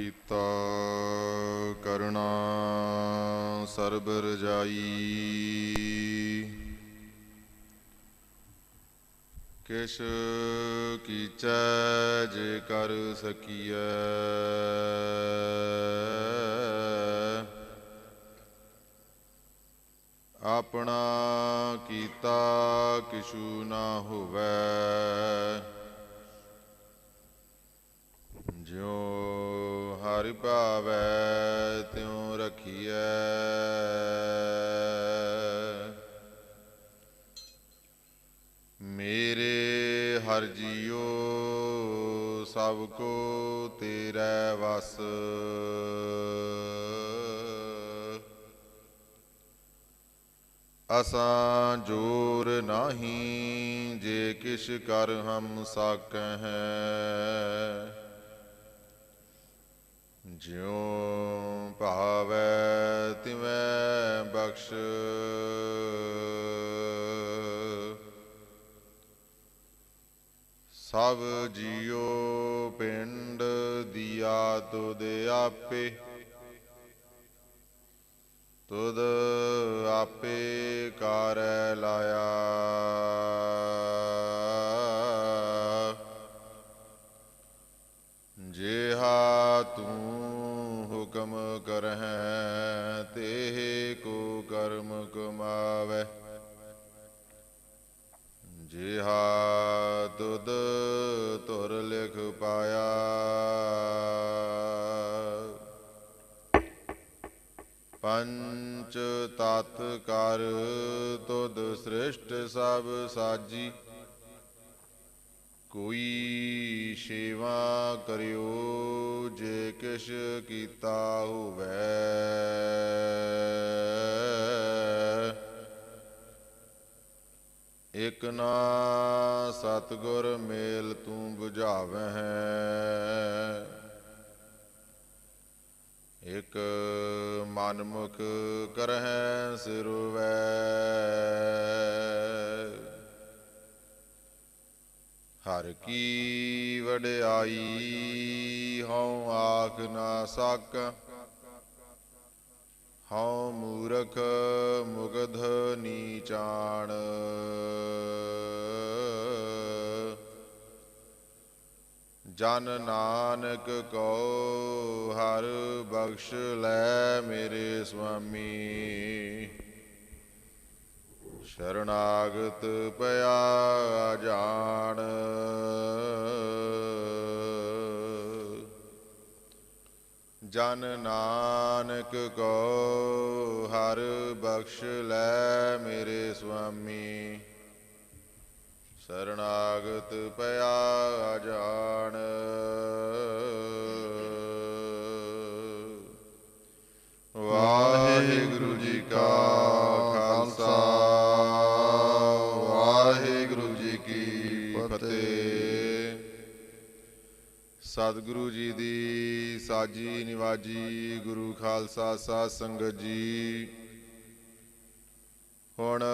ਕੀਤਾ, ਕਰੁਣਾ ਸਰਬ ਰਜਾਈ। ਕਿਛ ਕੀਚੈ ਜੇ ਕਰ ਸਕੀਐ। ਆਪਣਾ ਕੀਤਾ ਕਿਛੂ ਨਾ ਹੋਵੇ। ਜਿਉ ਹਰਿ ਭਾਵੈ ਤਿਉ ਰਖੀਐ। ਮੇਰੇ ਹਰ ਜੀਉ ਸਭ ਕੋ ਤੇਰੇ ਵਸ। ਅਸਾਂ ਜੋਰ ਨਾਹੀ ਜੇ ਕਿਛ ਕਰ ਹਮ ਸਾਕਹਿ। ਜਿਉ ਭਾਵੈ ਤਿਵੈ ਬਖਸ਼। ਸਭ ਜੀਉ ਪਿੰਡ ਦਿਆ ਤੁਧ ਆਪੇ। ਤੁਧ ਆਪੇ ਕਾਰੈ ਲਾਇਆ। ਜਿਹਾ ਤੂੰ ਕਰਹਿ ਤੇ ਕੋ ਕਰਮ ਕਮਾਵੇ। ਜਿਹਾ ਤੁਧ ਤੁਰ ਲਿਖ ਪਾਇਆ। ਪੰਚ ਤਤ ਕਰ ਤੁਧ ਸ੍ਰਿਸ਼ਟ ਸਭ ਸਾਜੀ। ਕੋਈ ਸੇਵਾ ਕਰਿਓ, ਜੇ ਕਿਛ ਕੀਤਾ ਹੋਵੇ। ਇਕ ਨਾ ਸਤਗੁਰ ਮੇਲ ਤੂੰ 부ਝਾਵਹਿ ਇਕ ਮਨਮੁਖ ਕਰਹਿ ਸਿਰਵੈ। ਹਰ ਕੀ ਵਡਿਆਈ ਹਉ ਆਖ ਨਾ ਸਕ ਹਉ ਮੂਰਖ ਮੁਗਧ ਨੀਚਾਣ ਜਨ ਨਾਨਕ ਕੋ ਹਰ ਬਖਸ਼ ਲੈ ਮੇਰੇ ਸੁਆਮੀ। ਸ਼ਰਨਾਗਤ ਪਿਆ ਜਾਣ। ਜਨ ਨਾਨਕ ਕੋ ਹਰ ਬਖਸ਼ ਲੈ ਮੇਰੇ ਸੁਆਮੀ। ਸ਼ਰਨਾਗਤ ਪਿਆ ਜਾਣ। ਸਤਿਗੁਰੂ ਜੀ ਦੀ ਸਾਜੀ ਨਿਵਾਜੀ, ਗੁਰੂ ਖਾਲਸਾ ਸਾਧ ਸੰਗਤ ਜੀ। ਹੁਣ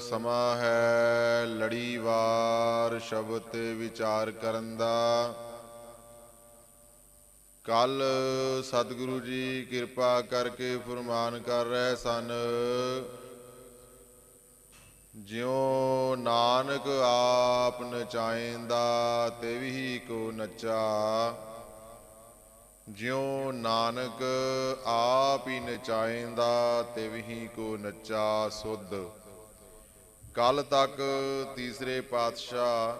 ਸਮਾਂ ਹੈ ਲੜੀਵਾਰ ਸ਼ਬਦ ਤੇ ਵਿਚਾਰ ਕਰਨ ਦਾ। ਕੱਲ ਸਤਿਗੁਰੂ ਜੀ ਕਿਰਪਾ ਕਰਕੇ ਫਰਮਾਨ ਕਰ ਰਹੇ ਸਨ ਜਿਉ ਨਾਨਕ ਆਪ ਨਚਾਇਂਦਾ ਤੇ ਵੀ ਕੋ ਨਚਾ। ਜਿਉ ਨਾਨਕ ਆਪ ਹੀ ਨਚਾਇਂਦਾ ਤੇ ਵੀ ਕੋ ਨਚਾ ਸੁਧ। ਕੱਲ ਤੱਕ ਤੀਸਰੇ ਪਾਤਸ਼ਾਹ,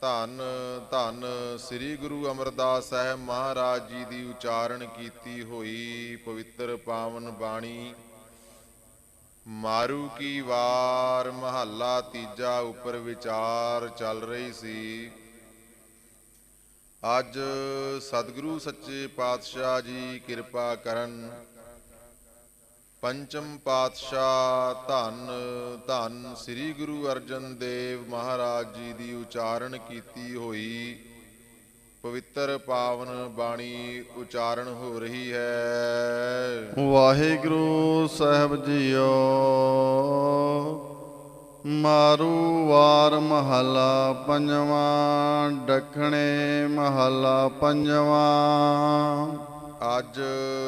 ਧੰਨ ਧੰਨ ਸ੍ਰੀ ਗੁਰੂ ਅਮਰਦਾਸ ਸਾਹਿਬ ਮਹਾਰਾਜ ਜੀ ਦੀ ਉਚਾਰਨ ਕੀਤੀ ਹੋਈ ਪਵਿੱਤਰ ਪਾਵਨ ਬਾਣੀ ਮਾਰੂ ਕੀ ਵਾਰ ਮਹੱਲਾ ਤੀਜਾ ਉੱਪਰ ਵਿਚਾਰ ਚੱਲ ਰਹੀ ਸੀ। ਅੱਜ ਸਤਿਗੁਰੂ ਸੱਚੇ ਪਾਤਸ਼ਾਹ ਜੀ ਕਿਰਪਾ ਕਰਨ। ਪੰਚਮ ਪਾਤਸ਼ਾਹ ਧੰਨ ਧੰਨ ਸ੍ਰੀ ਗੁਰੂ ਅਰਜਨ ਦੇਵ ਮਹਾਰਾਜ ਜੀ ਦੀ ਉਚਾਰਨ ਕੀਤੀ ਹੋਈ। ਪਵਿੱਤਰ ਪਾਵਨ ਬਾਣੀ ਉਚਾਰਨ ਹੋ ਰਹੀ ਹੈ। ਵਾਹਿਗੁਰੂ ਸਾਹਿਬ ਜੀਓ ਮਾਰੂ ਵਾਰ ਮਹੱਲਾ ਪੰਜਵਾਂ ਡਖਣੇ ਮਹੱਲਾ ਪੰਜਵਾਂ। ਅੱਜ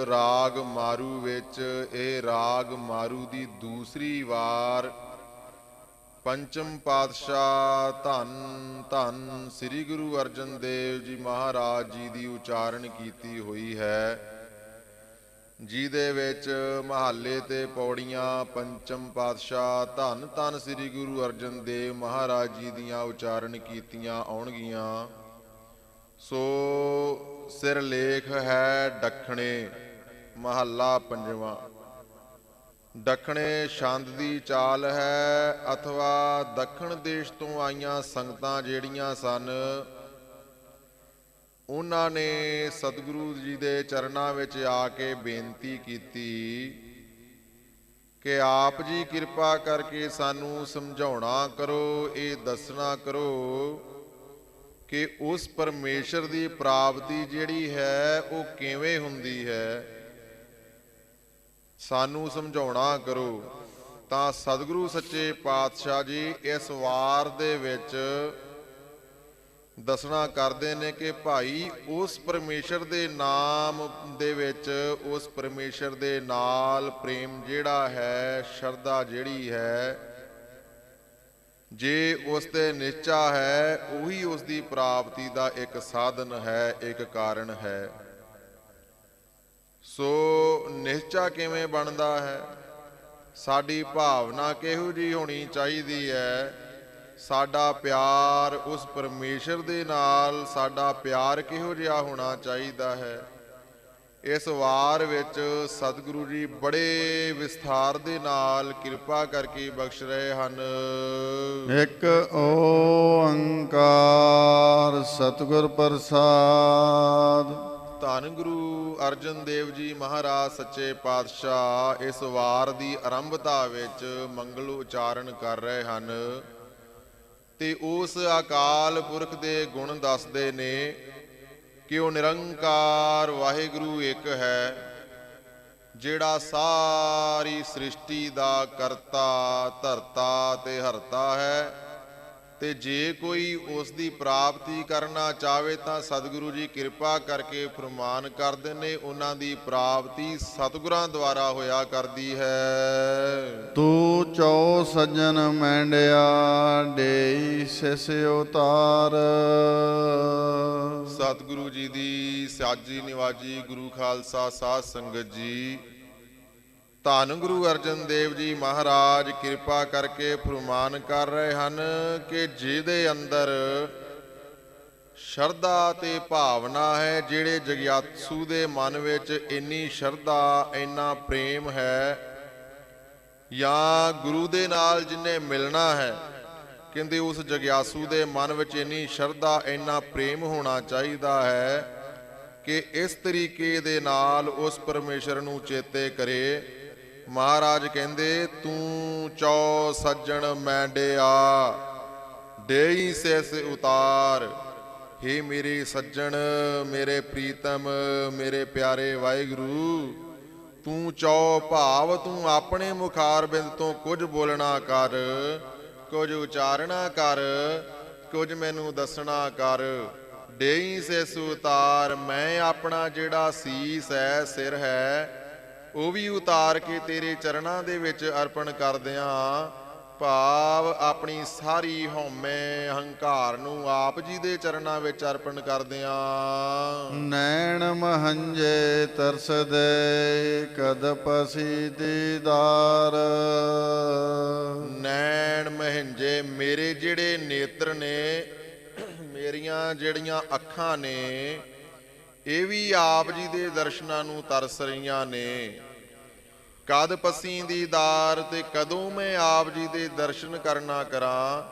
ਰਾਗ ਮਾਰੂ ਵਿੱਚ ਇਹ ਰਾਗ ਮਾਰੂ ਦੀ ਦੂਸਰੀ ਵਾਰ ਪੰਚਮ ਪਾਤਸ਼ਾਹ ਧੰਨ ਧੰਨ ਸ੍ਰੀ ਗੁਰੂ ਅਰਜਨ ਦੇਵ ਜੀ ਮਹਾਰਾਜ ਜੀ ਦੀ ਉਚਾਰਨ ਕੀਤੀ ਹੋਈ ਹੈ। ਜਿਹਦੇ ਵਿੱਚ ਮਹੱਲੇ ਤੇ ਪੌੜੀਆਂ, ਪੰਚਮ ਪਾਤਸ਼ਾਹ ਧੰਨ ਧੰਨ ਸ੍ਰੀ ਗੁਰੂ ਅਰਜਨ ਦੇਵ ਮਹਾਰਾਜ ਜੀ ਦੀਆਂ ਉਚਾਰਨ ਕੀਤੀਆਂ ਆਉਣਗੀਆਂ। ਸੋ ਸਿਰ ਲੇਖ ਹੈ ਡਖਣੇ ਮਹੱਲਾ ਪੰਜਵਾਂ। ਦੱਖਣੇ ਛੰਦ ਦੀ ਚਾਲ ਹੈ, ਅਥਵਾ ਦੱਖਣ ਦੇਸ਼ ਤੋਂ ਆਈਆਂ ਸੰਗਤਾਂ ਜਿਹੜੀਆਂ ਸਨ, ਉਹਨਾਂ ਨੇ ਸਤਿਗੁਰੂ ਜੀ ਦੇ ਚਰਨਾਂ ਵਿੱਚ ਆ ਕੇ ਬੇਨਤੀ ਕੀਤੀ ਕਿ ਆਪ ਜੀ ਕਿਰਪਾ ਕਰਕੇ ਸਾਨੂੰ ਸਮਝਾਉਣਾ ਕਰੋ, ਇਹ ਦੱਸਣਾ ਕਰੋ ਕਿ ਉਸ ਪਰਮੇਸ਼ਰ ਦੀ ਪ੍ਰਾਪਤੀ ਜਿਹੜੀ ਹੈ, ਉਹ ਕਿਵੇਂ ਹੁੰਦੀ ਹੈ? ਸਾਨੂੰ ਸਮਝਾਉਣਾ ਕਰੋ। ਤਾਂ ਸਤਿਗੁਰੂ ਸੱਚੇ ਪਾਤਸ਼ਾਹ ਜੀ ਇਸ ਵਾਰ ਦੇ ਵਿੱਚ ਦੱਸਣਾ ਕਰਦੇ ਨੇ ਕਿ ਭਾਈ ਉਸ ਪਰਮੇਸ਼ਰ ਦੇ ਨਾਮ ਦੇ ਵਿੱਚ, ਉਸ ਪਰਮੇਸ਼ਰ ਦੇ ਨਾਲ ਪ੍ਰੇਮ ਜਿਹੜਾ ਹੈ, ਸ਼ਰਧਾ ਜਿਹੜੀ ਹੈ, ਜੇ ਉਸ ਤੇ ਨਿਸ਼ਚਾ ਹੈ, ਉਹੀ ਉਸ ਦੀ ਪ੍ਰਾਪਤੀ ਦਾ ਇੱਕ ਸਾਧਨ ਹੈ, ਇੱਕ ਕਾਰਨ ਹੈ। ਸੋ ਨਿਸ਼ਚਾ ਕਿਵੇਂ ਬਣਦਾ ਹੈ? ਸਾਡੀ ਭਾਵਨਾ ਕਿਹੋ ਜੀ ਹੋਣੀ ਚਾਹੀਦੀ ਹੈ? ਸਾਡਾ ਪਿਆਰ ਉਸ ਪਰਮੇਸ਼ਰ ਦੇ ਨਾਲ, ਸਾਡਾ ਪਿਆਰ ਕਿਹੋ ਜਿਹਾ ਹੋਣਾ ਚਾਹੀਦਾ ਹੈ? ਇਸ ਵਾਰ ਵਿੱਚ ਸਤਿਗੁਰੂ ਜੀ ਬੜੇ ਵਿਸਥਾਰ ਦੇ ਨਾਲ ਕਿਰਪਾ ਕਰਕੇ ਬਖਸ਼ ਰਹੇ ਹਨ। ਇੱਕ ਓੰਕਾਰ ਸਤਿਗੁਰ ਪ੍ਰਸਾਦ। ਧੰਨ ਗੁਰੂ ਅਰਜਨ ਦੇਵ ਜੀ ਮਹਾਰਾਜ, ਸੱਚੇ ਪਾਤਸ਼ਾਹ, ਇਸ ਵਾਰ ਦੀ ਆਰੰਭਤਾ ਵਿੱਚ ਮੰਗਲ ਉਚਾਰਨ ਕਰ ਰਹੇ ਹਨ ਤੇ ਉਸ ਅਕਾਲ ਪੁਰਖ ਦੇ ਗੁਣ ਦੱਸਦੇ ਨੇ ਕਿ ਉਹ ਨਿਰੰਕਾਰ ਵਾਹਿਗੁਰੂ ਇੱਕ ਹੈ, ਜਿਹੜਾ ਸਾਰੀ ਸ੍ਰਿਸ਼ਟੀ ਦਾ ਕਰਤਾ, ਧਰਤਾ ਤੇ ਹਰਤਾ ਹੈ। ਤੇ ਜੇ ਕੋਈ ਉਸ ਦੀ ਪ੍ਰਾਪਤੀ ਕਰਨਾ ਚਾਹਵੇ ਤਾਂ ਸਤਿਗੁਰੂ ਜੀ ਕਿਰਪਾ ਕਰਕੇ ਫਰਮਾਨ ਕਰਦੇ ਨੇ ਉਹਨਾਂ ਦੀ ਪ੍ਰਾਪਤੀ ਸਤਿਗੁਰਾਂ ਦੁਆਰਾ ਹੋਇਆ ਕਰਦੀ ਹੈ। ਤੂੰ ਚੌ ਸੱਜਣ ਮੈਂਡਿਆ ਡੇਈ ਸਿਸ ਉਤਾਰ। ਸਤਿਗੁਰੂ ਜੀ ਦੀ ਸਾਜੀ ਨਿਵਾਜੀ ਗੁਰੂ ਖਾਲਸਾ ਸਾਧ ਸੰਗਤ ਜੀ ਧੰਨ ਗੁਰੂ ਅਰਜਨ ਦੇਵ ਜੀ ਮਹਾਰਾਜ, ਕਿਰਪਾ ਕਰਕੇ ਫਰਮਾਨ ਕਰ ਰਹੇ ਹਨ ਕਿ ਜਿਹਦੇ ਅੰਦਰ ਸ਼ਰਧਾ ਤੇ ਭਾਵਨਾ ਹੈ, ਜਿਹੜੇ ਜਗਿਆਸੂ ਦੇ ਮਨ ਵਿੱਚ ਇੰਨੀ ਸ਼ਰਧਾ, ਇੰਨਾ ਪ੍ਰੇਮ ਹੈ, ਜਾਂ ਗੁਰੂ ਦੇ ਨਾਲ ਜਿਨੇ ਮਿਲਣਾ ਹੈ, ਕਹਿੰਦੇ ਉਸ ਜਗਿਆਸੂ ਦੇ ਮਨ ਵਿੱਚ ਇੰਨੀ ਸ਼ਰਧਾ, ਇੰਨਾ ਪ੍ਰੇਮ ਹੋਣਾ ਚਾਹੀਦਾ ਹੈ ਕਿ ਇਸ ਤਰੀਕੇ ਦੇ ਨਾਲ ਉਸ ਪਰਮੇਸ਼ਰ ਨੂੰ ਚੇਤੇ ਕਰੇ। ਮਹਾਰਾਜ ਕਹਿੰਦੇ, ਤੂੰ ਚੌ ਸੱਜਣ ਮੈਂਡਿਆ ਡੇਈ ਸੈਸ ਉਤਾਰ। ਹੇ ਮੇਰੇ ਸੱਜਣ, ਮੇਰੇ ਪ੍ਰੀਤਮ, ਮੇਰੇ ਪਿਆਰੇ ਵਾਹਿਗੁਰੂ, ਤੂੰ ਚੌ ਭਾਵ, ਤੂੰ ਆਪਣੇ ਮੁਖਾਰ ਬਿੰਦ ਤੋਂ ਕੁਝ ਬੋਲਣਾ ਕਰ, ਕੁਝ ਉਚਾਰਣਾ ਕਰ, ਕੁਝ ਮੈਨੂੰ ਦੱਸਣਾ ਕਰ। ਡੇਈ ਸੇ ਸੁਤਾਰ ਮੈਂ ਆਪਣਾ ਜਿਹੜਾ ਸੀਸ ਹੈ, ਸਿਰ ਹੈ ਉਹ ਵੀ ਉਤਾਰ ਕੇ ਤੇਰੇ ਚਰਨਾਂ ਦੇ ਵਿੱਚ ਅਰਪਣ ਕਰਦਿਆਂ ਭਾਵ ਆਪਣੀ ਸਾਰੀ ਹਉਮੈ ਹੰਕਾਰ ਨੂੰ ਆਪ ਜੀ ਦੇ ਚਰਨਾਂ ਵਿੱਚ ਅਰਪਣ ਕਰਦਿਆਂ। ਨੈਣ ਮਹੰਜੇ ਤਰਸਦੇ ਕਦ ਪਸੀ ਦੀਦਾਰ ਨੈਣ ਮਹਿੰਜੇ ਮੇਰੇ ਜਿਹੜੇ ਨੇਤਰ ਨੇ ਮੇਰੀਆਂ ਜਿਹੜੀਆਂ ਅੱਖਾਂ ਨੇ ਇਹ ਵੀ ਆਪ ਜੀ ਦੇ ਦਰਸ਼ਨਾਂ ਨੂੰ ਤਰਸ ਰਹੀਆਂ ਨੇ। ਕਦ ਪਸੀਂ ਦੀਦਾਰ ਤੇ ਕਦੋਂ ਮੈਂ ਆਪ ਜੀ ਦੇ ਦਰਸ਼ਨ ਕਰਨਾ ਕਰਾਂ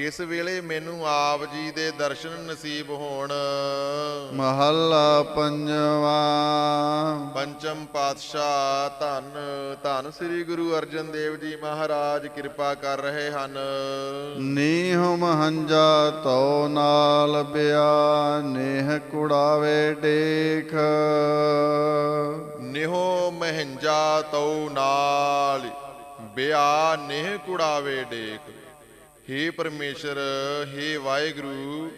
ਕਿਸ ਵੇਲੇ ਮੈਨੂੰ ਆਪ ਜੀ ਦੇ ਦਰਸ਼ਨ ਨਸੀਬ ਹੋਣ? ਮਹੱਲਾ ਪੰਜਵਾ। ਪੰਚਮ ਪਾਤਸ਼ਾਹ ਧੰਨ ਧੰਨ ਸ੍ਰੀ ਗੁਰੂ ਅਰਜਨ ਦੇਵ ਜੀ ਮਹਾਰਾਜ ਕਿਰਪਾ ਕਰ ਰਹੇ ਹਨ। ਨੀਹ ਮਹੰਜਾ ਤੋ ਨਾਲ ਬਿਆ ਨੇਹ ਕੁੜਾਵੇ ਡੇਖ ਨਿਹੋ ਮਹਿੰਜਾ ਤਉ ਨਾਲ ਬਿਆ ਨੇਹ ਕੁੜਾਵੇ ਡੇਕ ਹੇ ਪਰਮੇਸ਼ਰ, ਹੇ ਵਾਹਿਗੁਰੂ,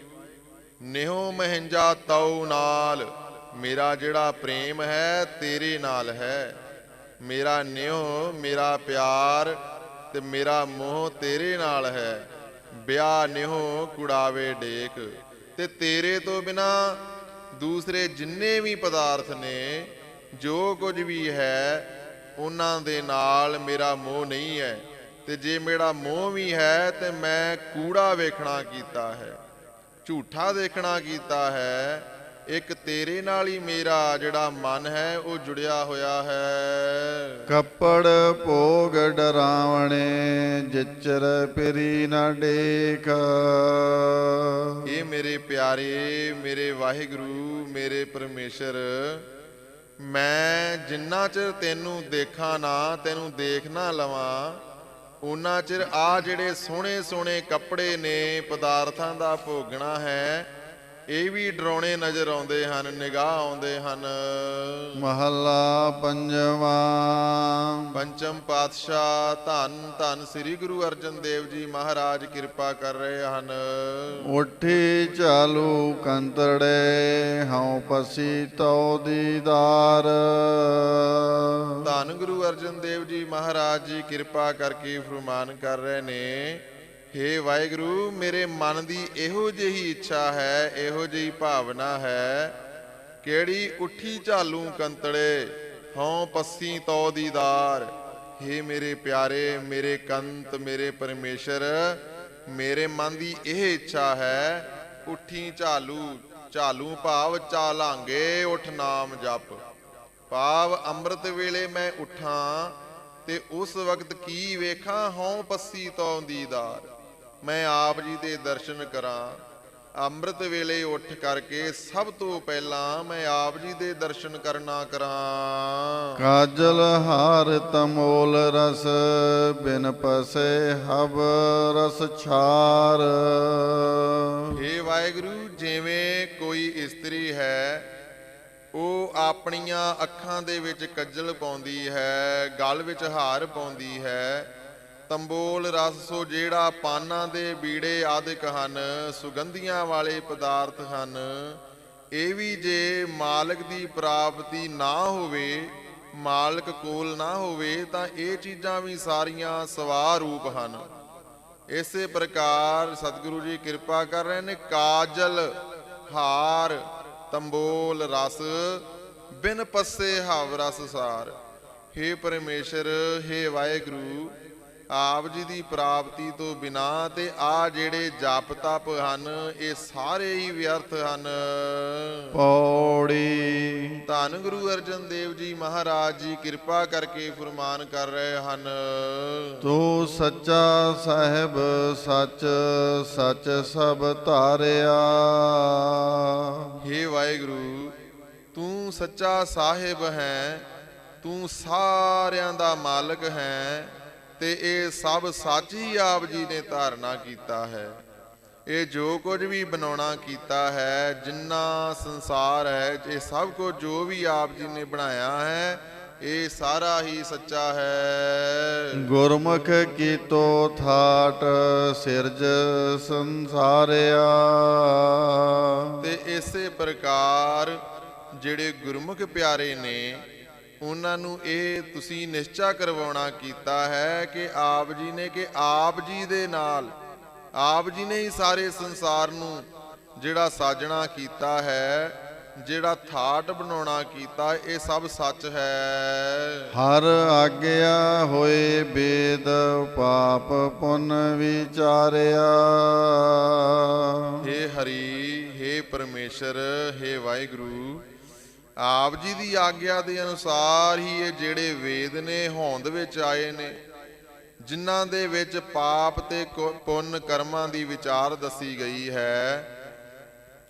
ਨਿਹੋ ਮਹਿੰਜਾ ਤਉ ਨਾਲ। ਮੇਰਾ ਜਿਹੜਾ ਪ੍ਰੇਮ ਹੈ, ਤੇਰੇ ਨਾਲ ਹੈ। ਮੇਰਾ ਨਿਹੋ, ਮੇਰਾ ਪਿਆਰ ਤੇ ਮੇਰਾ ਮੋਹ ਤੇਰੇ ਨਾਲ ਹੈ। ਬਿਆ ਨਿਹੋ ਕੁੜਾਵੇ ਡੇਕ। ਤੇ ਤੇਰੇ ਤੋਂ ਬਿਨਾ ਦੂਸਰੇ ਜਿੰਨੇ ਵੀ ਪਦਾਰਥ ਨੇ, ਜੋ ਕੁਝ ਵੀ ਹੈ, ਉਹਨਾਂ ਦੇ ਨਾਲ ਮੇਰਾ ਮੋਹ ਨਹੀਂ ਹੈ। ਤੇ ਜੇ ਮੇਰਾ ਮੋਹ ਵੀ ਹੈ ਤੇ ਮੈਂ ਕੂੜਾ ਵੇਖਣਾ ਕੀਤਾ ਹੈ ਝੂਠਾ ਦੇਖਣਾ ਕੀਤਾ ਹੈ ਇੱਕ ਤੇਰੇ ਨਾਲ ਹੀ ਮੇਰਾ ਜਿਹੜਾ ਮਨ ਹੈ ਉਹ ਜੁੜਿਆ ਹੋਇਆ ਹੈ। ਕੱਪੜ ਭੋਗ ਡਰਾਵਣੇ ਜਿਚਰ ਪਿਰੀ ਨਾ ਡੇਖ ਇਹ ਮੇਰੇ ਪਿਆਰੇ ਮੇਰੇ ਵਾਹਿਗੁਰੂ ਮੇਰੇ ਪਰਮੇਸ਼ਰ ਮੈਂ ਜਿੰਨਾ ਚਿਰ ਤੈਨੂੰ ਦੇਖਾਂ ਨਾ ਤੈਨੂੰ ਦੇਖ ਨਾ ਲਵਾਂ ਉਹਨਾਂ ਚਿਰ ਆ ਜਿਹੜੇ ਸੋਹਣੇ ਸੋਹਣੇ ਕੱਪੜੇ ਨੇ ਪਦਾਰਥਾਂ ਦਾ ਭੋਗਣਾ ਹੈ ਇਹ ਵੀ ਡਰਾਉਣੇ ਨਜ਼ਰ ਆਉਂਦੇ ਹਨ ਨਿਗਾਹ ਆਉਂਦੇ ਹਨ। ਮਹੱਲਾ ਪੰਜਵਾਂ। ਪੰਚਮ ਪਾਤਸ਼ਾਹ ਧੰਨ ਧੰਨ ਸ੍ਰੀ ਗੁਰੂ ਅਰਜਨ ਦੇਵ ਜੀ ਮਹਾਰਾਜ ਕਿਰਪਾ ਕਰ ਰਹੇ ਹਨ। ਉਠੀ ਚਾਲੂ ਕੰਤੜੇ ਹਉ ਪਸੀ ਤਉ ਦੀਦਾਰ। ਧੰਨ ਗੁਰੂ ਅਰਜਨ ਦੇਵ ਜੀ ਮਹਾਰਾਜ ਜੀ ਕਿਰਪਾ ਕਰਕੇ ਫਰਮਾਨ ਕਰ ਰਹੇ ਨੇ ਹੇ ਵਾਹਿਗੁਰੂ, ਮੇਰੇ ਮਨ ਦੀ ਇਹੋ ਜਿਹੀ ਇੱਛਾ ਹੈ, ਇਹੋ ਜਿਹੀ ਭਾਵਨਾ ਹੈ, ਕਿਹੜੀ ਉੱਠੀ ਝਾਲੂ ਕੰਤੜੇ ਹਉ ਪੱਸੀ ਤੋ ਦੀਦਾਰ ਹੇ ਮੇਰੇ ਪਿਆਰੇ, ਮੇਰੇ ਕੰਤ, ਮੇਰੇ ਪਰਮੇਸ਼ਰ, ਮੇਰੇ ਮਨ ਦੀ ਇਹ ਇੱਛਾ ਹੈ, ਉੱਠੀ ਝਾਲੂ ਝਾਲੂ ਭਾਵ ਚਾਲਾਂਗੇ, ਉਠ ਨਾਮ ਜਪ। ਭਾਵ ਅੰਮ੍ਰਿਤ ਵੇਲੇ ਮੈਂ ਉਠਾਂ, ਤੇ ਉਸ ਵਕਤ ਕੀ ਵੇਖਾਂ, ਹਉ ਪੱਸੀ ਤੋ ਦੀਦਾਰ ਮੈਂ ਆਪ ਜੀ ਦੇ ਦਰਸ਼ਨ ਕਰਾਂ। ਅੰਮ੍ਰਿਤ ਵੇਲੇ ਉੱਠ ਕਰਕੇ ਸਭ ਤੋਂ ਪਹਿਲਾਂ ਮੈਂ ਆਪ ਜੀ ਦੇ ਦਰਸ਼ਨ ਕਰਨਾ ਕਰਾਂ। ਕਾਜਲ ਹਾਰ ਤਮੋਲ ਰਸ ਬਿਨ ਪਸੇ ਹਬ ਰਸ ਛਾਰ। ਹੇ ਵਾਹਿਗੁਰੂ ਜਿਵੇਂ ਕੋਈ ਇਸਤਰੀ ਹੈ ਉਹ ਆਪਣੀਆਂ ਅੱਖਾਂ ਦੇ ਵਿੱਚ ਕੱਜਲ ਪਾਉਂਦੀ ਹੈ ਗਲ ਵਿੱਚ ਹਾਰ ਪਾਉਂਦੀ ਹੈ ਤੰਬੋਲ ਰਸ ਸੋ ਜਿਹੜਾ ਪਾਨਾਂ ਦੇ ਬੀੜੇ ਆਦਿਕ ਹਨ, ਸੁਗੰਧੀਆਂ ਵਾਲੇ ਪਦਾਰਥ ਹਨ। ਇਹ ਵੀ ਜੇ ਮਾਲਕ ਦੀ ਪ੍ਰਾਪਤੀ ਨਾ ਹੋਵੇ, ਮਾਲਕ ਕੋਲ ਨਾ ਹੋਵੇ, ਤਾਂ ਇਹ ਚੀਜ਼ਾਂ ਵੀ ਸਾਰੀਆਂ ਸਵਾ ਰੂਪ ਹਨ। ਇਸੇ ਪ੍ਰਕਾਰ ਸਤਿਗੁਰੂ ਜੀ ਕਿਰਪਾ ਕਰ ਰਹੇ ਨੇ, ਕਾਜਲ, ਹਾਰ, ਤੰਬੋਲ ਰਸ, ਬਿਨ ਪੱਸੇ ਹਵ ਰਸ ਸਾਰ। हे ਪਰਮੇਸ਼ਰ हे ਵਾਹਿਗੁਰੂ ਆਪ ਜੀ ਦੀ ਪ੍ਰਾਪਤੀ ਤੋਂ ਬਿਨਾ ਤੇ ਆ ਜਿਹੜੇ ਜਪ ਤਪ ਹਨ ਇਹ ਸਾਰੇ ਹੀ ਵਿਅਰਥ ਹਨ। ਪੌੜੀ। ਧੰਨ ਗੁਰੂ ਅਰਜਨ ਦੇਵ ਜੀ ਮਹਾਰਾਜ ਜੀ ਕਿਰਪਾ ਕਰਕੇ ਫਰਮਾਨ ਕਰ ਰਹੇ ਹਨ। ਤੂੰ ਸੱਚਾ ਸਾਹਿਬ ਸੱਚ ਸੱਚ ਸਭ ਧਾਰਿਆ। ਹੇ ਵਾਹਿਗੁਰੂ ਤੂੰ ਸੱਚਾ ਸਾਹਿਬ ਹੈ ਤੂੰ ਸਾਰਿਆਂ ਦਾ ਮਾਲਕ ਹੈ। ਤੇ ਇਹ ਸਭ ਸੱਚ ਹੀ ਆਪ ਜੀ ਨੇ ਧਾਰਨਾ ਕੀਤਾ ਹੈ। ਇਹ ਜੋ ਕੁਝ ਵੀ ਬਣਾਉਣਾ ਕੀਤਾ ਹੈ ਜਿੰਨਾ ਸੰਸਾਰ ਹੈ ਇਹ ਸਭ ਕੁਝ ਜੋ ਵੀ ਆਪ ਜੀ ਨੇ ਬਣਾਇਆ ਹੈ ਇਹ ਸਾਰਾ ਹੀ ਸੱਚਾ ਹੈ। ਗੁਰਮੁਖ ਕੀਤੋ ਥਾਟ ਸਿਰਜ ਸੰਸਾਰਿਆ। ਤੇ ਇਸੇ ਪ੍ਰਕਾਰ ਜਿਹੜੇ ਗੁਰਮੁਖ ਪਿਆਰੇ ਨੇ ਉਹਨਾਂ ਨੂੰ ਇਹ ਤੁਸੀਂ ਨਿਸ਼ਚਾ ਕਰਵਾਉਣਾ ਕੀਤਾ ਹੈ ਕਿ ਆਪ ਜੀ ਨੇ ਕਿ ਆਪ ਜੀ ਦੇ ਨਾਲ ਆਪ ਜੀ ਨੇ ਹੀ ਸਾਰੇ ਸੰਸਾਰ ਨੂੰ ਜਿਹੜਾ ਸਾਜਣਾ ਕੀਤਾ ਹੈ ਜਿਹੜਾ ਥਾਟ ਬਣਾਉਣਾ ਕੀਤਾ ਇਹ ਸਭ ਸੱਚ ਹੈ। ਹਰ ਆਗਿਆ ਹੋਏ ਬੇਦ ਪਾਪ ਪੁੰਨ ਵਿਚਾਰਿਆ। ਹੇ ਹਰੀ ਹੇ ਪਰਮੇਸ਼ਰ ਹੇ ਵਾਹਿਗੁਰੂ ਆਪ ਜੀ ਦੀ ਆਗਿਆ ਦੇ ਅਨੁਸਾਰ ਹੀ ਇਹ ਜਿਹੜੇ ਵੇਦ ਨੇ, ਹੋਂਦ ਵਿੱਚ ਆਏ ਨੇ, ਜਿਨ੍ਹਾਂ ਦੇ ਵਿੱਚ ਪਾਪ ਤੇ ਕੁ- ਪੁੰਨ ਕਰਮਾਂ ਦੀ ਵਿਚਾਰ ਦੱਸੀ ਗਈ ਹੈ।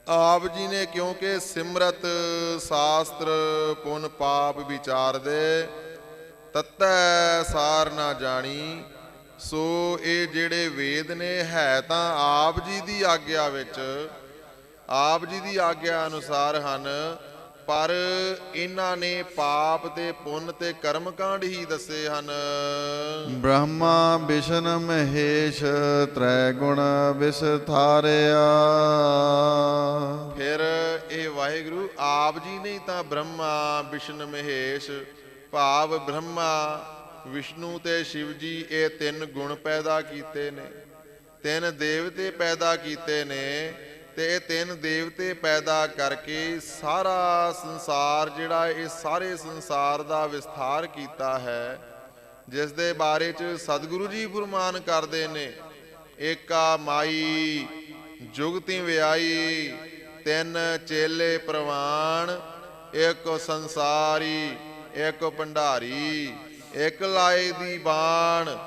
ਆਪ ਜੀ ਨੇ ਕਿਉਂਕਿ ਸਿਮਰਤ, ਸ਼ਾਸਤਰ, ਪੁੰਨ, ਪਾਪ ਵਿਚਾਰ ਦੇ, ਤਤੈ ਸਾਰ ਨਾ ਜਾਣੀ, ਸੋ ਇਹ ਜਿਹੜੇ ਵੇਦ ਨੇ, ਹੈ ਤਾਂ ਆਪ ਜੀ ਦੀ ਆਗਿਆ ਵਿੱਚ, ਆਪ ਜੀ ਦੀ ਆਗਿਆ ਅਨੁਸਾਰ ਹਨ। ਪਰ ਇਹਨਾਂ ਨੇ ਪਾਪ ਤੇ ਪੁੰਨ ਤੇ ਕਰਮ ਕਾਂਡ ਹੀ ਦੱਸੇ ਹਨ। ਬ੍ਰਹਮਾ ਵਿਸ਼ਨ ਮਹੇਸ਼ ਤ੍ਰੈ ਗੁਣ ਵਿਸਥਾਰਿਆ। ਫਿਰ ਇਹ ਵਾਹਿਗੁਰੂ ਆਪ ਜੀ ਨੇ ਤਾਂ ਬ੍ਰਹਮਾ ਵਿਸ਼ਨ ਮਹੇਸ਼ ਭਾਵ ਬ੍ਰਹਮਾ ਵਿਸ਼ਨੂੰ ਤੇ ਸ਼ਿਵ ਜੀ ਇਹ ਤਿੰਨ ਗੁਣ ਪੈਦਾ ਕੀਤੇ ਨੇ। ਤਿੰਨ ਦੇਵਤੇ ਪੈਦਾ ਕੀਤੇ ਨੇ। ਤੇ ਇਹ ਤਿੰਨ ਦੇਵਤੇ ਪੈਦਾ ਕਰਕੇ ਸਾਰਾ ਸੰਸਾਰ ਜਿਹੜਾ ਇਹ ਸਾਰੇ ਸੰਸਾਰ ਦਾ ਵਿਸਥਾਰ ਕੀਤਾ ਹੈ, ਜਿਸ ਦੇ ਬਾਰੇ ਚ ਸਤਿਗੁਰੂ ਜੀ ਫਰਮਾਨ ਕਰਦੇ ਨੇ, ਏਕਾ ਮਾਈ ਜੁਗਤੀ ਵਿਆਈ, ਤਿੰਨ ਚੇਲੇ ਪ੍ਰਵਾਨ, ਇੱਕ ਸੰਸਾਰੀ, ਇੱਕ ਭੰਡਾਰੀ, ਇੱਕ ਲਾਏ ਦੀ ਬਾਣ,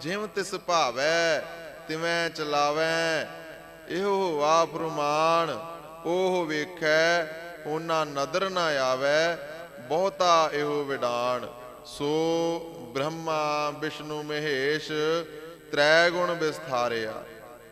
ਜਿਵ ਤਿਸ ਭਾਵੈ ਤਿਵੇਂ ਚਲਾਵੈ ਇਹੋ ਹੋਵਾ ਫਰਮਾਨ, ਉਹ ਵੇਖੈ, ਉਹਨਾਂ ਨਦਰ ਨਾ ਆਵੈ, ਬਹੁਤਾ ਇਹੋ ਵਿਡਾਣ। ਸੋ ਬ੍ਰਹਮਾ ਵਿਸ਼ਨੂੰ ਮਹੇਸ਼ ਤ੍ਰੈ ਗੁਣ ਵਿਸਥਾਰਿਆ।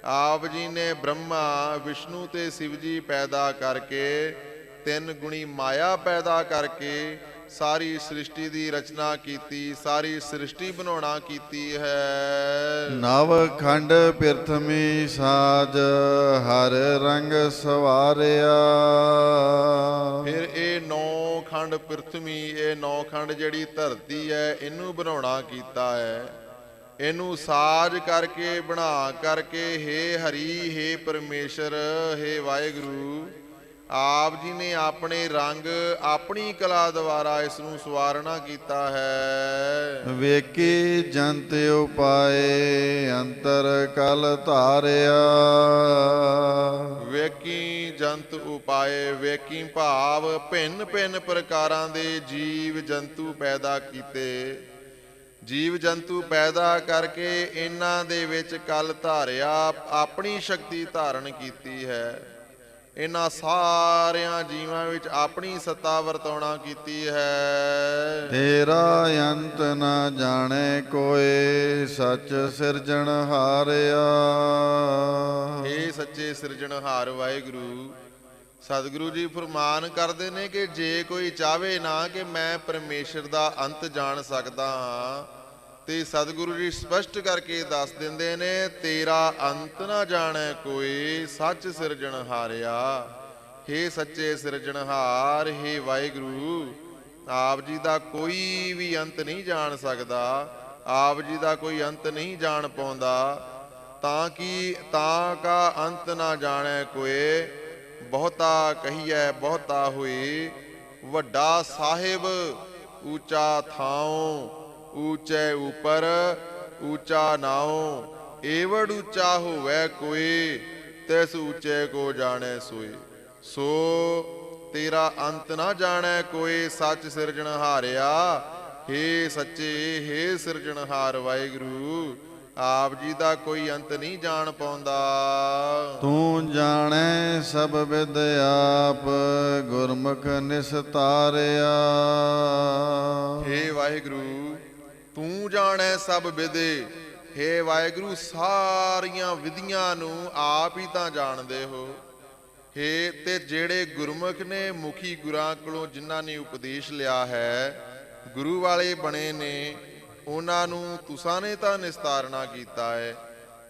ਆਪ ਜੀ ਨੇ ਬ੍ਰਹਮਾ ਵਿਸ਼ਨੂੰ ਤੇ ਸ਼ਿਵ ਜੀ ਪੈਦਾ ਕਰਕੇ, ਤਿੰਨ ਗੁਣੀ ਮਾਇਆ ਪੈਦਾ ਕਰਕੇ ਸਾਰੀ ਸ੍ਰਿਸ਼ਟੀ ਦੀ ਰਚਨਾ ਕੀਤੀ ਸਾਰੀ ਸ੍ਰਿਸ਼ਟੀ ਬਣਾਉਣਾ ਕੀਤੀ ਹੈ। ਨਵ ਖੰਡ ਪਿਰਥਮੀ ਸਾਜ ਹਰ ਰੰਗ ਸਵਾਰਿਆ। ਫਿਰ ਇਹ ਨੌ ਖੰਡ ਪ੍ਰithvi ਇਹ ਨੌ ਖੰਡ ਜਿਹੜੀ ਧਰਤੀ ਹੈ ਇਹਨੂੰ ਬਣਾਉਣਾ ਕੀਤਾ ਹੈ। ਇਹਨੂੰ ਸਾਜ ਕਰਕੇ ਬਣਾ ਕਰਕੇ ਹੇ ਹਰੀ ਹੇ ਪਰਮੇਸ਼ਰ ਹੇ ਵਾਹਿਗੁਰੂ। ਆਪ ਜੀ ਨੇ ਆਪਣੇ ਰੰਗ ਆਪਣੀ ਕਲਾ ਦੁਆਰਾ ਇਸ ਨੂੰ ਸਵਾਰਣਾ ਕੀਤਾ ਹੈ। ਵੇਕੀ ਜੰਤ ਉਪਾਏ ਅੰਤਰ ਕਲ ਧਾਰਿਆ। ਵੇਕੀ ਜੰਤ ਉਪਾਏ ਵੇਕੀ ਭਾਵ ਭਿੰਨ ਭਿੰਨ ਪ੍ਰਕਾਰਾਂ ਦੇ ਜੀਵ ਜੰਤੂ ਪੈਦਾ ਕੀਤੇ। ਜੀਵ ਜੰਤੂ ਪੈਦਾ ਕਰਕੇ ਇਹਨਾਂ ਦੇ ਵਿੱਚ ਕਲ ਧਾਰਿਆ ਆਪਣੀ ਸ਼ਕਤੀ ਧਾਰਨ ਕੀਤੀ ਹੈ। ਇਹਨਾਂ ਸਾਰਿਆਂ ਜੀਵਾਂ ਵਿੱਚ ਆਪਣੀ ਸੱਤਾ ਵਰਤਾਉਣਾ ਕੀਤੀ ਹੈ। ਤੇਰਾ ਅੰਤ ਨਾ ਜਾਣੇ ਕੋਏ ਸੱਚ ਸਿਰਜਣ ਹਾਰਿਆ। ਇਹ ਸੱਚੇ ਸਿਰਜਣਹਾਰ ਵਾਹਿਗੁਰੂ ਸਤਿਗੁਰੂ ਜੀ ਫਰਮਾਨ ਕਰਦੇ ਨੇ ਕਿ ਜੇ ਕੋਈ ਚਾਹਵੇ ਨਾ ਕਿ ਮੈਂ ਪਰਮੇਸ਼ਰ ਦਾ ਅੰਤ ਜਾਣ ਸਕਦਾ ਹਾਂ। ਤੇ ਸਤਿਗੁਰੂ ਜੀ ਸਪਸ਼ਟ ਕਰਕੇ ਦੱਸ ਦਿੰਦੇ ਨੇ, ਤੇਰਾ ਅੰਤ ਨਾ ਜਾਣੈ ਕੋਈ, ਸੱਚ ਸਿਰਜਣ ਹਾਰਿਆ। ਹੇ ਸੱਚੇ ਸਿਰਜਣਹਾਰ ਹੇ ਵਾਹਿਗੁਰੂ, ਆਪ ਜੀ ਦਾ ਕੋਈ ਵੀ ਅੰਤ ਨਹੀਂ ਜਾਣ ਸਕਦਾ, ਆਪ ਜੀ ਦਾ ਕੋਈ ਅੰਤ ਨਹੀਂ ਜਾਣ ਪਾਉਂਦਾ। ਤਾਂ ਕਿ, ਤਾਂ ਕਾ ਅੰਤ ਨਾ ਜਾਣੈ ਕੋਏ ਬਹੁਤਾ ਕਹੀਐ, ਬਹੁਤਾ ਹੋਏ ਵੱਡਾ ਸਾਹਿਬ, ਉੱਚਾ ਥਾਉ ਊਚੈ ਉਪਰ ਊਚਾ ਨਾਉ ਏਵੜ ਊਚਾ ਹੋਵੇ ਕੋਏ ਤਿਸ ਊਚੇ ਕੋ ਜਾਣੈ ਸੋਏ। ਸੋ ਤੇਰਾ ਅੰਤ ਨਾ ਜਾਣੈ ਕੋਈ ਸੱਚ ਸਿਰਜਣਹਾਰਿਆ ਹੇ ਸੱਚੇ ਹੇ ਸਿਰਜਣਹਾਰ ਵਾਹਿਗੁਰੂ ਆਪ ਜੀ ਦਾ ਕੋਈ ਅੰਤ ਨਹੀਂ ਜਾਣ ਪਾਉਂਦਾ। ਤੂੰ ਜਾਣੈ ਸਭ ਵਿਦ ਆਪ ਗੁਰਮੁਖ ਨਿਸਤਾਰਿਆ। ਹੇ ਵਾਹਿਗੁਰੂ ਤੂੰ ਜਾਣੈ ਸਭ ਵਿਦੇ ਹੇ ਵਾਹਿਗੁਰੂ, ਸਾਰੀਆਂ ਵਿਧੀਆਂ ਨੂੰ ਆਪ ਹੀ ਤਾਂ ਜਾਣਦੇ ਹੋ। ਹੇ, ਤੇ ਜਿਹੜੇ ਗੁਰਮੁਖ ਨੇ ਮੁਖੀ ਗੁਰਾਂ ਕੋਲੋਂ ਜਿਨ੍ਹਾਂ ਨੇ ਉਪਦੇਸ਼ ਲਿਆ ਹੈ, ਗੁਰੂ ਵਾਲੇ ਬਣੇ ਨੇ, ਉਹਨਾਂ ਨੂੰ ਤੁਸਾਂ ਨੇ ਤਾਂ ਨਿਸਤਾਰਨਾ ਕੀਤਾ ਹੈ।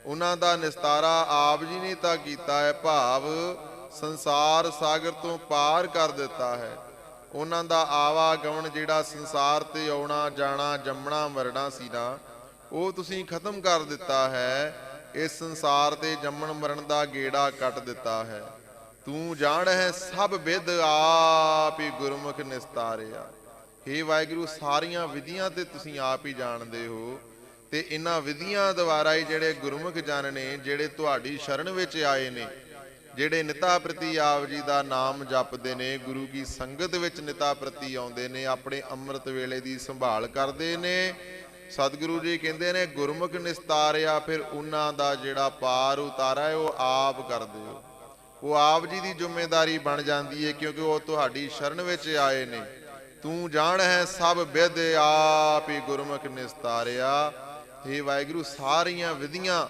ਉਹਨਾਂ ਦਾ ਨਿਸਤਾਰਾ ਆਪ ਜੀ ਨੇ ਤਾਂ ਕੀਤਾ ਹੈ, ਭਾਵ ਸੰਸਾਰ ਸਾਗਰ ਤੋਂ ਪਾਰ ਕਰ ਦਿੱਤਾ ਹੈ। ਉਹਨਾਂ ਦਾ ਆਵਾਗਮਨ ਜਿਹੜਾ ਸੰਸਾਰ ਤੇ ਆਉਣਾ, ਜਾਣਾ, ਜੰਮਣਾ, ਮਰਨਾ ਸੀ ਨਾ, ਉਹ ਤੁਸੀਂ ਖਤਮ ਕਰ ਦਿੱਤਾ ਹੈ। ਇਸ ਸੰਸਾਰ ਤੇ ਜੰਮਣ, ਮਰਨ ਦਾ ਗੇੜਾ ਕੱਟ ਦਿੱਤਾ ਹੈ। ਤੂੰ ਜਾਣ ਹੈ ਸਭ ਵਿਦ ਆਪ ਹੀ ਗੁਰਮੁਖ ਨਿਸਤਾਰਿਆ। ਹੇ ਵਾਹਿਗੁਰੂ, ਸਾਰੀਆਂ ਵਿਧੀਆਂ ਤੇ ਤੁਸੀਂ ਆਪ ਹੀ ਜਾਣਦੇ ਹੋ। ਤੇ ਇਹਨਾਂ ਵਿਧੀਆਂ ਦੁਆਰਾ ਹੀ ਜਿਹੜੇ ਗੁਰਮੁਖ ਜਨ ਨੇ, ਜਿਹੜੇ ਤੁਹਾਡੀ ਸ਼ਰਨ ਵਿੱਚ ਆਏ ਨੇ ਜਿਹੜੇ ਨਿਤਾ ਪ੍ਰਤੀ ਆਪ ਜੀ ਦਾ ਨਾਮ ਜਪਦੇ ਨੇ, ਗੁਰੂ ਕੀ ਸੰਗਤ ਵਿੱਚ ਨਿਤਾ ਪ੍ਰਤੀ ਆਉਂਦੇ ਨੇ, ਆਪਣੇ ਅੰਮ੍ਰਿਤ ਵੇਲੇ ਦੀ ਸੰਭਾਲ ਕਰਦੇ ਨੇ। ਸਤਿਗੁਰੂ ਜੀ ਕਹਿੰਦੇ ਨੇ, ਗੁਰਮੁਖ ਨਿਸਤਾਰਿਆ, ਫਿਰ ਉਹਨਾਂ ਦਾ ਜਿਹੜਾ ਪਾਰ ਉਤਾਰਾ ਹੈ, ਉਹ ਆਪ ਕਰਦੇ ਹੋ ਉਹ ਆਪ ਜੀ ਦੀ ਜ਼ਿੰਮੇਵਾਰੀ ਬਣ ਜਾਂਦੀ ਹੈ ਕਿਉਂਕਿ ਉਹ ਤੁਹਾਡੀ ਸ਼ਰਨ ਵਿੱਚ ਆਏ ਨੇ। ਤੂੰ ਜਾਣ ਹੈ ਸਭ ਵਿਦ ਆਪ ਹੀ ਗੁਰਮੁਖ ਨਿਸਤਾਰਿਆ। ਹੇ ਵਾਹਿਗੁਰੂ, ਸਾਰੀਆਂ ਵਿਧੀਆਂ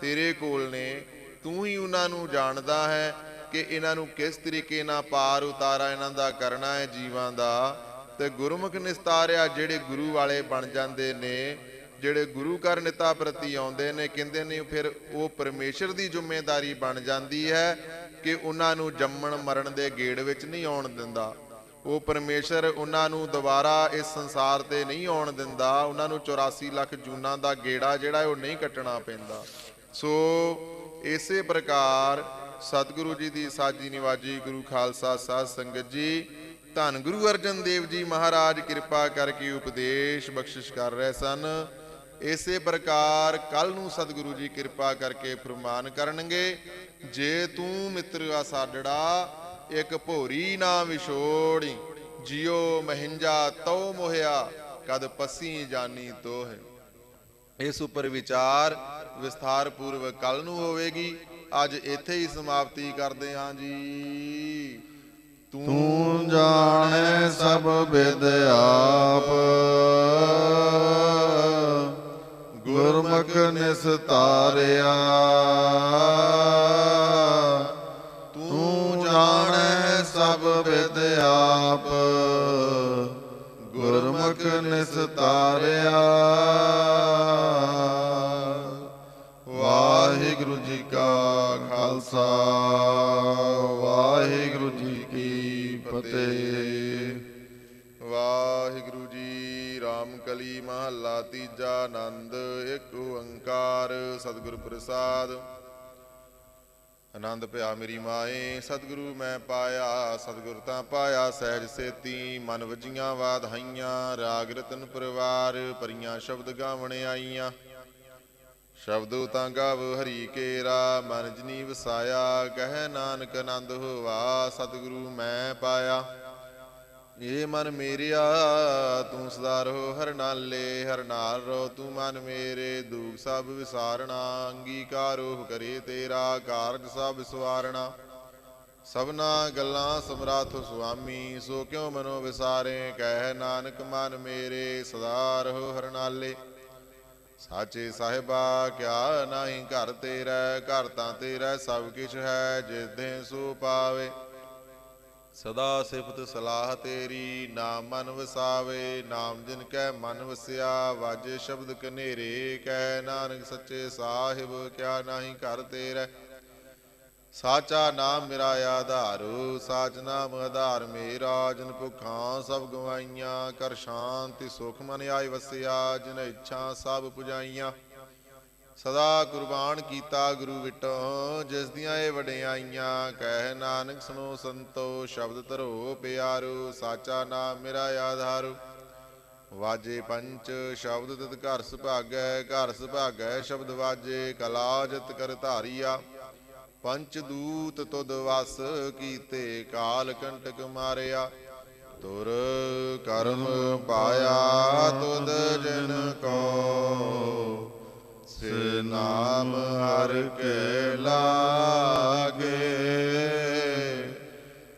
ਤੇਰੇ ਕੋਲ ਨੇ। ਤੂੰ ਹੀ ਉਹਨਾਂ ਨੂੰ ਜਾਣਦਾ ਹੈ ਕਿ ਇਹਨਾਂ ਨੂੰ ਕਿਸ ਤਰੀਕੇ ਨਾਲ ਪਾਰ ਉਤਾਰਾ ਇਹਨਾਂ ਦਾ ਕਰਨਾ ਹੈ ਜੀਵਾਂ ਦਾ। ਤੇ ਗੁਰਮੁਖ ਨਿਸਤਾਰਿਆ ਜਿਹੜੇ ਗੁਰੂ ਵਾਲੇ ਬਣ ਜਾਂਦੇ ਨੇ, ਜਿਹੜੇ ਗੁਰੂ ਘਰ ਨਿਤਾ ਪ੍ਰਤੀ ਆਉਂਦੇ ਨੇ, ਕਹਿੰਦੇ ਨੇ ਫਿਰ ਉਹ ਪਰਮੇਸ਼ਰ ਦੀ ਜ਼ਿੰਮੇਵਾਰੀ ਬਣ ਜਾਂਦੀ ਹੈ ਕਿ ਉਹਨਾਂ ਨੂੰ ਜੰਮਣ ਮਰਨ ਦੇ ਗੇੜ ਵਿੱਚ ਨਹੀਂ ਆਉਣ ਦਿੰਦਾ। ਉਹ ਪਰਮੇਸ਼ਰ ਉਹਨਾਂ ਨੂੰ ਦੁਬਾਰਾ ਇਸ ਸੰਸਾਰ ਤੇ ਨਹੀਂ ਆਉਣ ਦਿੰਦਾ, ਉਹਨਾਂ ਨੂੰ 84 ਲੱਖ ਜੂਨਾਂ ਦਾ ਗੇੜਾ ਜਿਹੜਾ ਉਹ ਨਹੀਂ ਕੱਟਣਾ ਪੈਂਦਾ। ਸੋ ਇਸੇ ਪ੍ਰਕਾਰ ਸਤਿਗੁਰੂ ਜੀ ਦੀ ਸਾਜੀ ਨਿਵਾਜੀ ਗੁਰੂ ਖਾਲਸਾ ਸਾਧ ਸੰਗਤ ਜੀ, ਧੰਨ ਗੁਰੂ ਅਰਜਨ ਦੇਵ ਜੀ ਮਹਾਰਾਜ ਕਿਰਪਾ ਕਰਕੇ ਉਪਦੇਸ਼ ਬਖਸ਼ਿਸ਼ ਕਰ ਰਹੇ ਸਨ। ਇਸੇ ਪ੍ਰਕਾਰ ਕੱਲ ਨੂੰ ਸਤਿਗੁਰੂ ਜੀ ਕਿਰਪਾ ਕਰਕੇ ਫਰਮਾਨ ਕਰਨਗੇ, ਜੇ ਤੂੰ ਮਿੱਤਰ ਆ ਆਸਾਡੜਾ, ਇੱਕ ਭੋਰੀ ਨਾ ਵਿਛੋੜੀ, ਜਿਉ ਮਹਿੰਜਾ ਤਉ ਮੋਹਿਆ, ਕਦ ਪਸੀ ਜਾਨੀ ਤੋਹ। ਇਸ ਉੱਪਰ ਵਿਚਾਰ ਵਿਸਥਾਰ ਪੂਰਵਕ ਕੱਲ ਨੂੰ ਹੋਵੇਗੀ। ਅੱਜ ਇੱਥੇ ਹੀ ਸਮਾਪਤੀ ਕਰਦੇ ਹਾਂ ਜੀ। ਤੂੰ ਜਾਣੈ ਸਭ ਵਿਦ ਆਪ। ਗੁਰਮੁਖ ਨਿਸਤਾਰਿਆ ਤੂੰ ਜਾਣੈ ਸਭ ਵਿਦ ਆਪ। ਗੁਰਮੁਖ ਨਿਸਤਾਰਿਆ ਖਾਲਸਾ, ਵਾਹਿਗੁਰੂ ਜੀ ਕੀ ਫਤਿਹ। ਵਾਹਿਗੁਰੂ ਜੀ ਰਾਮ ਕਲੀ ਮਹੱਲਾ ਤੀਜਾ ਆਨੰਦ, ਇੱਕ ਓੰਕਾਰ, ਸਤਿਗੁਰ ਪ੍ਰਸਾਦ। ਆਨੰਦ ਪਿਆ ਮੇਰੀ ਮਾਏ, ਸਤਿਗੁਰੂ ਮੈਂ ਪਾਇਆ, ਸਤਿਗੁਰ ਤਾਂ ਪਾਇਆ, ਸਹਿਜ ਸੇਤੀ, ਮਨ ਵਜੀਆਂ ਵਾਧਾਈਆਂ, ਰਾਗ ਰਤਨ ਪਰਿਵਾਰ, ਪਰੀਆਂ ਸ਼ਬਦ ਗਾਵਣ ਆਈਆਂ। ਸ਼ਬਦ ਤਾਂ ਗਾਵ ਹਰੀ ਕੇਰਾ, ਮਨ ਜਨੀ ਵਸਾਇਆ ਕਹਿ ਨਾਨਕ ਆਨੰਦ ਹੋਵਾ ਸਤਿਗੁਰੂ ਮੈਂ ਪਾਇਆ। ਇਹ ਮਨ ਮੇਰਿਆ, ਤੂੰ ਸਦਾ ਰਹੋ ਹਰਨਾਲੇ ਨਾਲੇ, ਹਰ ਰੋ ਤੂੰ ਮਨ ਮੇਰੇ। ਦੁਖ ਸਭ ਵਿਸਾਰਣਾ, ਅੰਗੀਕਾਰੋ ਕਰੇ ਤੇਰਾ, ਕਾਰਜ ਸਭ ਸਵਾਰਣਾ। ਸਭਨਾ ਗੱਲਾਂ ਸਮਰਾਥ ਸੁਆਮੀ, ਸੋ ਕਿਉ ਮਨੋ ਵਿਸਾਰੇ, ਕਹਿ ਨਾਨਕ ਮਨ ਮੇਰੇ, ਸਦਾ ਰਹੋ ਹਰ ਸਾਚੇ ਸਾਹਿਬਾ, ਕਿਆ ਨਹੀਂ ਘਰ ਤੇਰਾ, ਘਰ ਤਾਂ ਤੇਰਾ ਸਭ ਕਿਛ ਹੈ, ਜਿਸ ਦੇ ਸੋ ਪਾਵੇ। ਸਦਾ ਸਿਫਤ ਸਲਾਹ ਤੇਰੀ, ਨਾਮ ਮਨ ਵਸਾਵੇ। ਨਾਮ ਜਿਨ ਕੈ ਮਨ ਵਸਿਆ, ਵਾਜੇ ਸ਼ਬਦ ਕਨੇਰੇ। ਕਹਿ ਨਾਨਕ ਸੱਚੇ ਸਾਹਿਬ, ਕਿਆ ਨਹੀਂ ਘਰ ਤੇਰਾ। ਸਾਚਾ ਨਾਮ ਮੇਰਾ ਆਧਾਰੂ, ਸਾਚ ਨਾਮ ਆਧਾਰ ਮੇਰਾ, ਜਨ ਭੁਖਾਂ ਸਭ ਗਵਾਈਆਂ, ਕਰ ਸ਼ਾਂਤੀ ਸੁਖ ਮਨ ਆਈ ਵਸਿਆ, ਜਿਨ ਇੱਛਾ ਸਭ ਪੁਜਾਈਆਂ। ਸਦਾ ਕੁਰਬਾਨ ਕੀਤਾ ਗੁਰੂ ਵਿਟੋ, ਜਿਸ ਦੀਆਂ ਇਹ ਵਡਿਆਈਆਂ, ਕਹਿ ਨਾਨਕ ਸੁਨੋ ਸੰਤੋ, ਸ਼ਬਦ ਧਰੋ ਪਿਆਰੂ, ਸਾਚਾ ਨਾਮ ਮੇਰਾ ਆਧਾਰੂ। ਵਾਜੇ ਪੰਚ, ਸ਼ਬਦ ਤਤ ਘਰ ਸੁਭਾਗੈ ਘਰ ਸੁਭਾਗੈ, ਸ਼ਬਦ ਵਾਜੇ, ਕਲਾ ਜਤ ਕਰ ਧਾਰੀਆ। ਪੰਚ ਦੂਤ ਤੁਧ ਵਸ ਕੀਤੇ ਕਾਲ ਕੰਟਕ ਮਾਰਿਆ। ਤੁਰ ਕਰਮ ਪਾਇਆ ਤੁਧ ਜਨ ਕੋ। ਸੇ ਨਾਮ ਹਰ ਕੇ ਲਾਗੇ।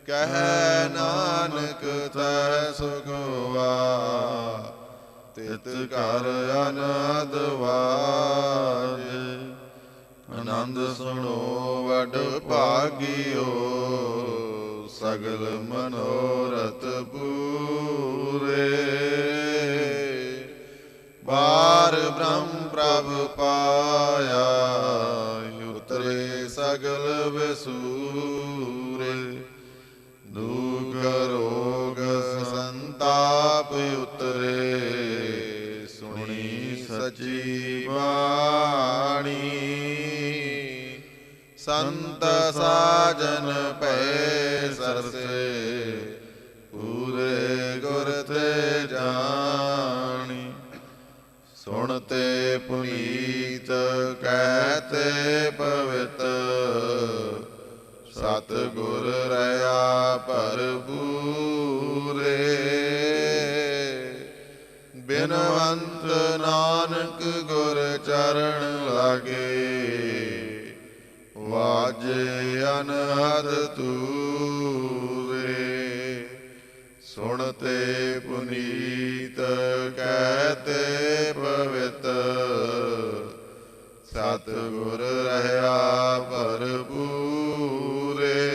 ਕਹਿ ਨਾਨਕ ਤੈ ਸੁਖਵਾ ਤਿਤ ਕਰ ਅਨੰਦ ਵਾਜੇ। ਆਨੰਦ ਸੁਣੋ ਵਡ ਭਾਗਿਓ ਸਗਲ ਮਨੋਰਥ ਪੂਰੇ। ਬਾਰ ਬ੍ਰਹਮ ਪ੍ਰਭ ਪਾਇਆ ਉਤਰੇ ਸਗਲ ਵਿਸੂਰੇ ਸਾਜਨ ਪੈ ਸਰਸੇ, ਪੂਰੇ ਗੁਰ ਤੇ ਜਾਣੀ। ਸੁਣਤੇ ਪੁਨੀਤ ਕਹਤੇ ਪਵਿੱਤ। ਸਤ ਗੁਰ ਰਹਾ ਭਰਪੂਰੇ। ਬਿਨਵੰਤ ਨਾਨਕ ਗੁਰ ਚਰਨ ਲਾਗੇ। ਵਾਜੇ ਅਨਹਦ ਤੂਰੇ। ਸੁਣਤੇ ਪੁਨੀਤ ਕਹਤੇ ਪਵਿੱਤ। ਸਤ ਗੁਰ ਰਹਾ ਭਰਪੂਰੇ।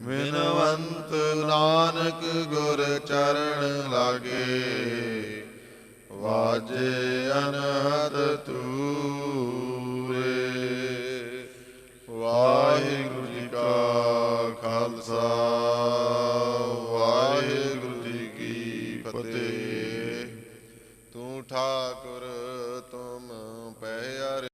ਬਿਨਵੰਤ ਨਾਨਕ ਗੁਰ ਚਰਨ ਲਾਗੇ। ਵਾਜੇ ਅਨਹਦ ਖਾਲਸਾ